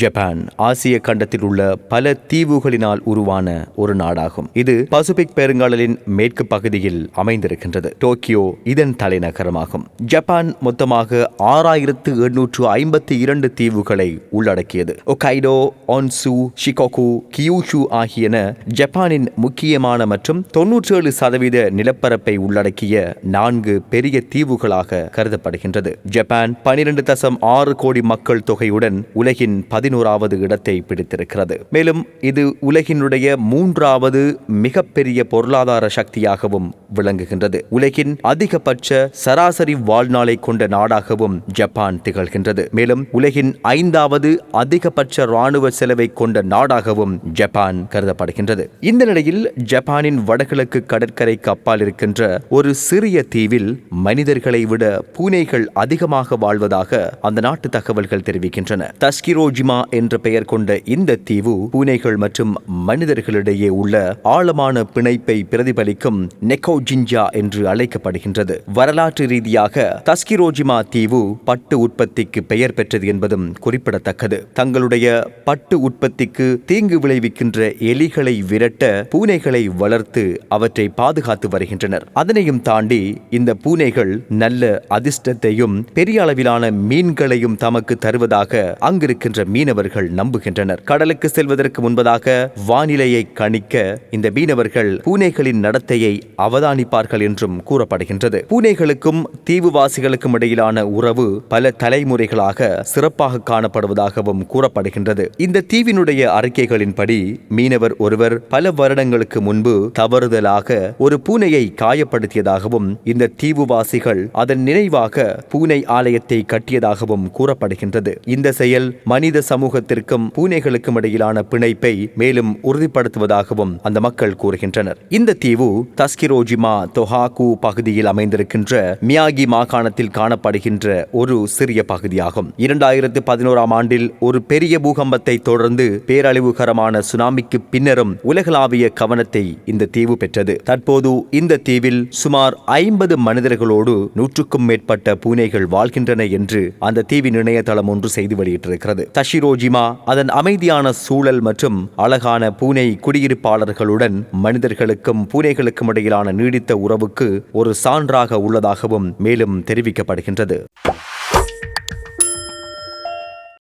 Japan ஆசிய கண்டத்தில் உள்ள பல தீவுகளினால் உருவான ஒரு நாடாகும். இது பசிபிக் பெருங்கடலின் மேற்கு பகுதியில் அமைந்திருக்கின்றது. டோக்கியோ இதன் தலைநகரமாகும். ஜப்பான் மொத்தமாக ஆறாயிரத்து எண்ணூற்று ஐம்பத்தி இரண்டு தீவுகளை உள்ளடக்கியது. ஒகைடோ ஒன்சு ஷிகோகு கியூஷு ஆகியன ஜப்பானின் முக்கியமான மற்றும் தொன்னூற்றேழு சதவீத நிலப்பரப்பை உள்ளடக்கிய நான்கு பெரிய தீவுகளாக கருதப்படுகின்றது. ஜப்பான் பனிரெண்டு தசம் ஆறு கோடி மக்கள் தொகையுடன் உலகின் பதினோராவது இடத்தை பிடித்திருக்கிறது. மேலும் இது உலகினுடைய மூன்றாவது மிகப்பெரிய பொருளாதார சக்தியாகவும் விளங்குகின்றது. உலகின் அதிகபட்ச சராசரி வாழ்நாளை கொண்ட நாடாகவும் ஜப்பான் திகழ்கின்றது. மேலும் உலகின் ஐந்தாவது அதிகபட்ச ராணுவ செலவை கொண்ட நாடாகவும் ஜப்பான் கருதப்படுகின்றது. இந்த நிலையில் ஜப்பானின் வடகிழக்கு கடற்கரைக்கு அப்பால் இருக்கின்ற ஒரு சிறிய தீவில் மனிதர்களை விட பூனைகள் அதிகமாக வாழ்வதாக அந்த நாட்டு தகவல்கள் தெரிவிக்கின்றன. தஸ்கிரோஜிமா என்ற பெயர் கொண்ட இந்த தீவு பூனைகள் மற்றும் மனிதர்களிடையே உள்ள ஆழமான பிணைப்பை பிரதிபலிக்கும் நெக்கோஜிஞ்சா என்று அழைக்கப்படுகின்றது. வரலாற்று ரீதியாக தஸ்கிரோஜிமா தீவு பட்டு உற்பத்திக்கு பெயர் பெற்றது என்பதும் குறிப்பிடத்தக்கது. தங்களுடைய பட்டு உற்பத்திக்கு தீங்கு விளைவிக்கின்ற எலிகளை விரட்ட பூனைகளை வளர்த்து அவற்றை பாதுகாத்து வருகின்றனர். அதனையும் தாண்டி இந்த பூனைகள் நல்ல அதிர்ஷ்டத்தையும் பெரிய அளவிலான மீன்களையும் தமக்கு தருவதாக அங்கிருக்கின்ற மீனவர்கள் நம்புகின்றனர். கடலுக்கு செல்வதற்கு முன்பதாக வானிலையை கணிக்க இந்த மீனவர்கள் பூனைகளின் நடத்தையை அவதானிப்பார்கள் என்றும் கூறப்படுகின்றது. பூனைகளுக்கும் தீவுவாசிகளுக்கும் இடையிலான உறவு பல தலைமுறைகளாக சிறப்பாக காணப்படுவதாகவும் கூறப்படுகின்றது. இந்த தீவினுடைய அறிக்கைகளின்படி மீனவர் ஒருவர் பல வருடங்களுக்கு முன்பு தவறுதலாக ஒரு பூனையை காயப்படுத்தியதாகவும் இந்த தீவுவாசிகள் அதன் நினைவாக பூனை ஆலயத்தை கட்டியதாகவும் கூறப்படுகின்றது. இந்த செயல் மனித சமூகத்திற்கும் பூனைகளுக்கும் இடையிலான பிணைப்பை மேலும் உறுதிப்படுத்துவதாகவும் அந்த மக்கள் கூறுகின்றனர். இந்த தீவு தஸ்கிரோஜிமா தொஹாகு பகுதியில் அமைந்திருக்கின்ற மியாகி மாகாணத்தில் காணப்படுகின்ற ஒரு சிறிய பகுதியாகும். இரண்டாயிரத்து பதினோராம் ஆண்டில் ஒரு பெரிய பூகம்பத்தை தொடர்ந்து பேரழிவுகரமான சுனாமிக்கு பின்னரும் உலகளாவிய கவனத்தை இந்த தீவு பெற்றது. தற்போது இந்த தீவில் சுமார் ஐம்பது மனிதர்களோடு நூற்றுக்கும் மேற்பட்ட பூனைகள் வாழ்கின்றன என்று அந்த தீவின் இணையதளம் ஒன்று செய்தி வெளியிட்டிருக்கிறது. தஷிரோஜிமா அதன் அமைதியான சூழல் மற்றும் அழகான பூனை குடியிருப்பாளர்களுடன் மனிதர்களுக்கும் பூனைகளுக்கும் இடையிலான நீடித்த உறவுக்கு ஒரு சான்றாக உள்ளதாகவும் மேலும் தெரிவிக்கப்படுகின்றது.